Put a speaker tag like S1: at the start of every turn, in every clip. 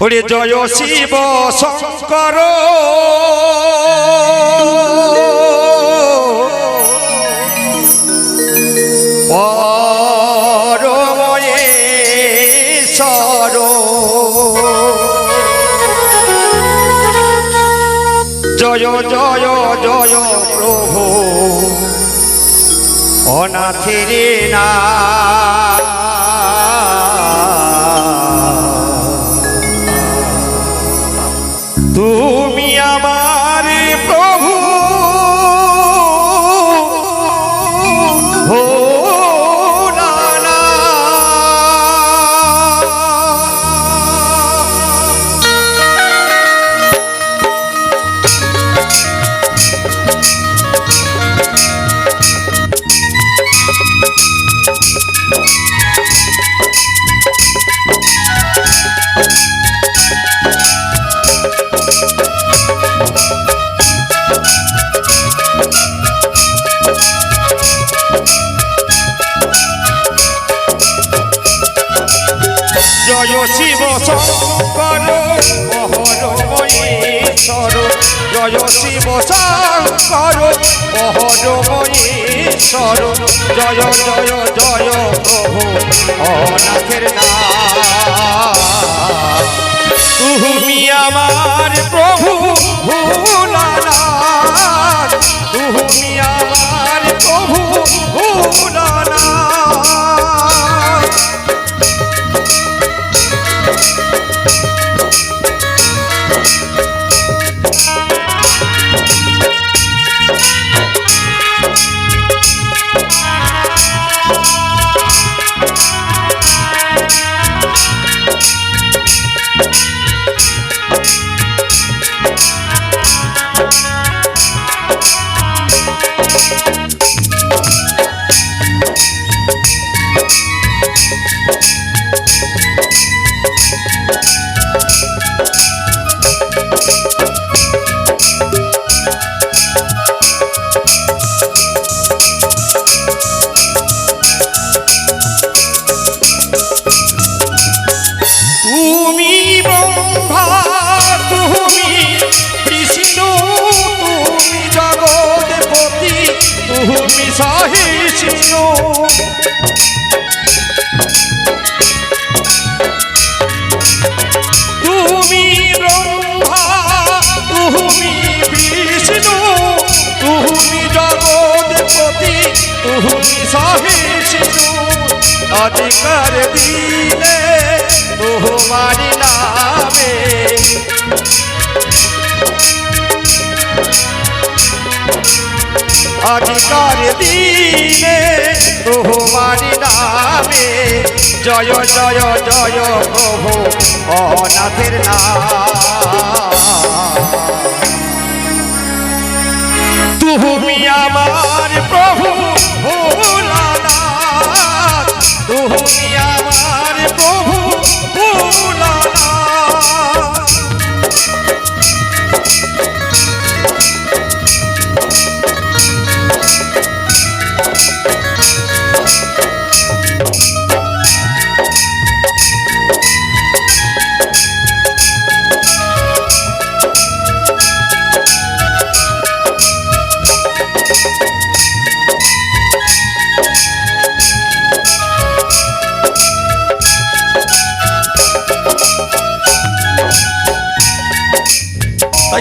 S1: ওরে জয় শিব শঙ্কর পরময়েশ্বর জয় জয় জয় প্রভু অনাথের না শঙ্কর অহরময়েশ্বর জয় শিব শঙ্কর অহরময়েশ্বর জয় জয় জয় তুমি আমার প্রভু তুমি সহিষ্ণু তুমি ব্রহ্মা তুমি বিষ্ণু তুমি জগৎপতি তুমি সহিষ্ণু অধিকার দিলে তোমার নামে অধিকার দিলে তোমার নামে। জয় জয় জয় প্রভু অনাথের নাম। তুমি আমার প্রভু ভোলানাথ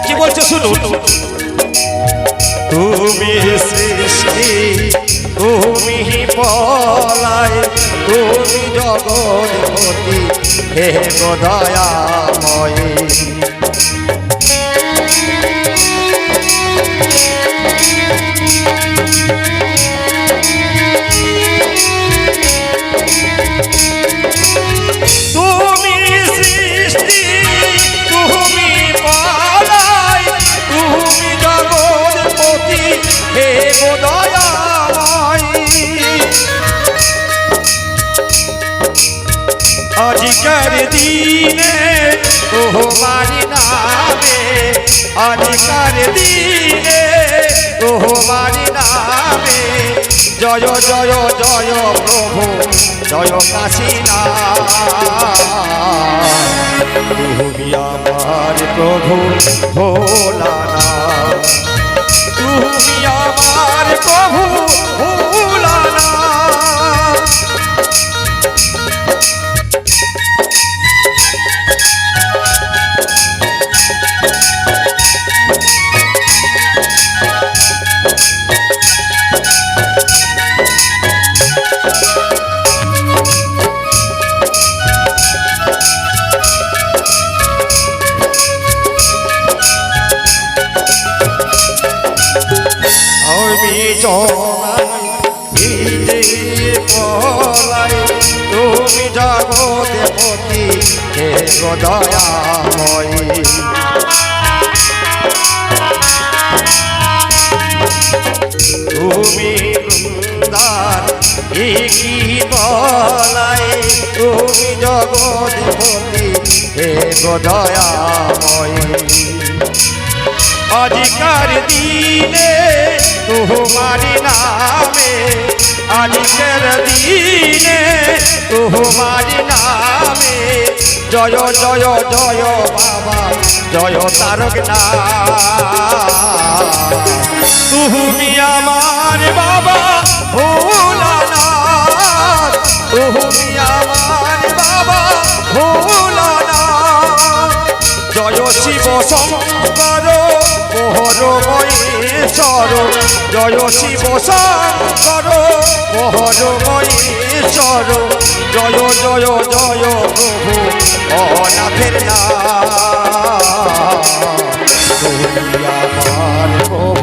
S1: কি বলছে শুনুন। তুমি সৃষ্টি তুমি পলায় তুমি জগৎপতি হে গদয়াময়। আজিকার দিনে তোমার নামে আজিকার দিনে তোমার নামে। জয় জয় জয় প্রভু, জয় কাশীনাথ তুমি আমার প্রভু ভোলানা তুমি আমার প্রভু জনাই ভিজে পলাই তুমি জগতে হে গদয়াময় তুমি বৃন্দার কি বলাই তুমি জগতে পতি, হে গদয়াময় আজিকার দিনে তোমারি নামে। আজিকার দিনে তোমারি নামে। জয় জয় জয়, বাবা, জয় তারক না তুমি আমার বাবা, ভোলানাথ। তুমি আমার বাবা, ভোলানাথ। মহেশ্বর জয় শিব শঙ্কর মোহর মহেশ্বর জয় জয় জয় প্রভু অনাথের প্রভু